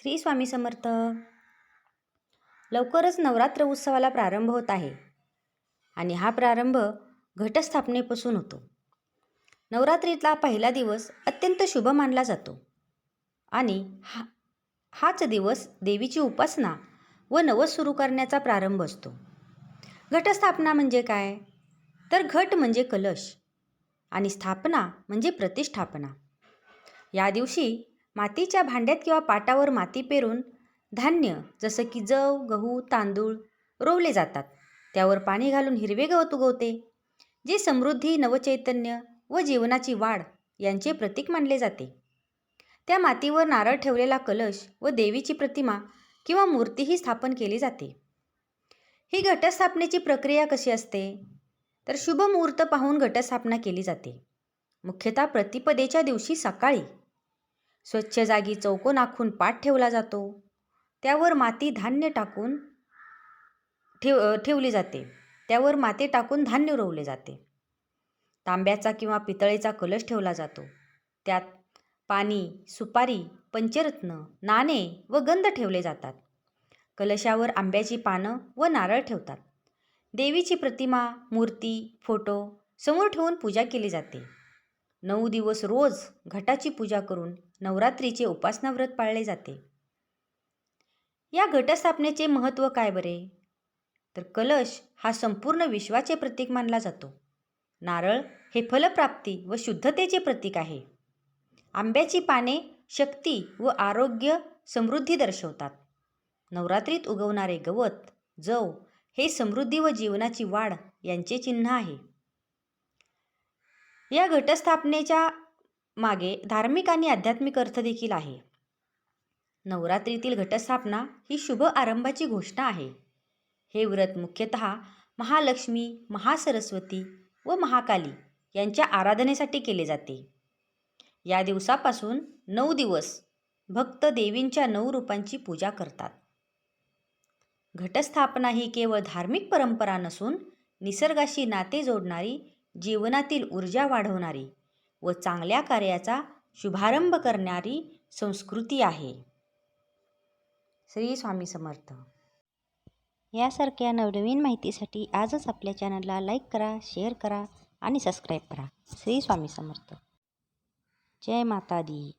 श्री स्वामी समर्थ. लवकरच नवरात्र उत्सवाला प्रारंभ होत आहे आणि हा प्रारंभ घटस्थापनेपासून होतो. नवरात्रीतला पहिला दिवस अत्यंत शुभ मानला जातो आणि हा हाच दिवस देवीची उपासना व नवस सुरू करण्याचा प्रारंभ असतो. घटस्थापना म्हणजे काय? तर घट म्हणजे कलश आणि स्थापना म्हणजे प्रतिष्ठापना. या दिवशी मातीच्या भांड्यात किंवा पाटावर माती पेरून धान्य जसं की जव गहू तांदूळ रोवले जातात. त्यावर पाणी घालून हिरवे गवत उगवते जे समृद्धी नवचैतन्य व जीवनाची वाढ यांचे प्रतीक मानले जाते. त्या मातीवर नारळ ठेवलेला कलश व देवीची प्रतिमा किंवा मूर्तीही स्थापन केली जाते. ही घटस्थापनेची प्रक्रिया कशी असते? तर शुभ मुहूर्त पाहून घटस्थापना केली जाते. मुख्यतः प्रतिपदेच्या दिवशी सकाळी स्वच्छ जागी चौकोन आखून पाट ठेवला जातो. त्यावर माती धान्य टाकून ठेव ठेवली जाते. त्यावर माती टाकून धान्य रोवले जाते. तांब्याचा किंवा पितळेचा कलश ठेवला जातो. त्यात पाणी सुपारी पंचरत्न नाणे व गंध ठेवले जातात. कलशावर आंब्याची पानं व नारळ ठेवतात. देवीची प्रतिमा मूर्ती फोटो समोर ठेवून पूजा केली जाते. नऊ दिवस रोज घटाची पूजा करून नवरात्रीचे उपासना व्रत पाळले जाते. या घटस्थापनेचे महत्त्व काय बरे? तर कलश हा संपूर्ण विश्वाचे प्रतीक मानला जातो. नारळ हे फलप्राप्ती व शुद्धतेचे प्रतीक आहे. आंब्याची पाने शक्ती व आरोग्य समृद्धी दर्शवतात. नवरात्रीत उगवणारे गवत जव हे समृद्धी व जीवनाची वाढ यांचे चिन्ह आहे. या घटस्थापनेच्या मागे धार्मिक आणि आध्यात्मिक अर्थ देखील आहे. नवरात्रीतील घटस्थापना ही शुभ आरंभाची घोषणा आहे. हे व्रत मुख्यतः महालक्ष्मी महासरस्वती व महाकाली यांच्या आराधनेसाठी केले जाते. या दिवसापासून नऊ दिवस भक्त देवींच्या नऊ रूपांची पूजा करतात. घटस्थापना ही केवळ धार्मिक परंपरा नसून निसर्गाशी नाते जोडणारी जीवनातील ऊर्जा वाढवणारी व चांगल्या कार्याचा शुभारंभ करणारी संस्कृती आहे. श्री स्वामी समर्थ. यासारख्या नवनवीन माहितीसाठी आजच आपल्या चॅनलला लाईक करा शेअर करा आणि सबस्क्राईब करा. श्री स्वामी समर्थ. जय माता दी.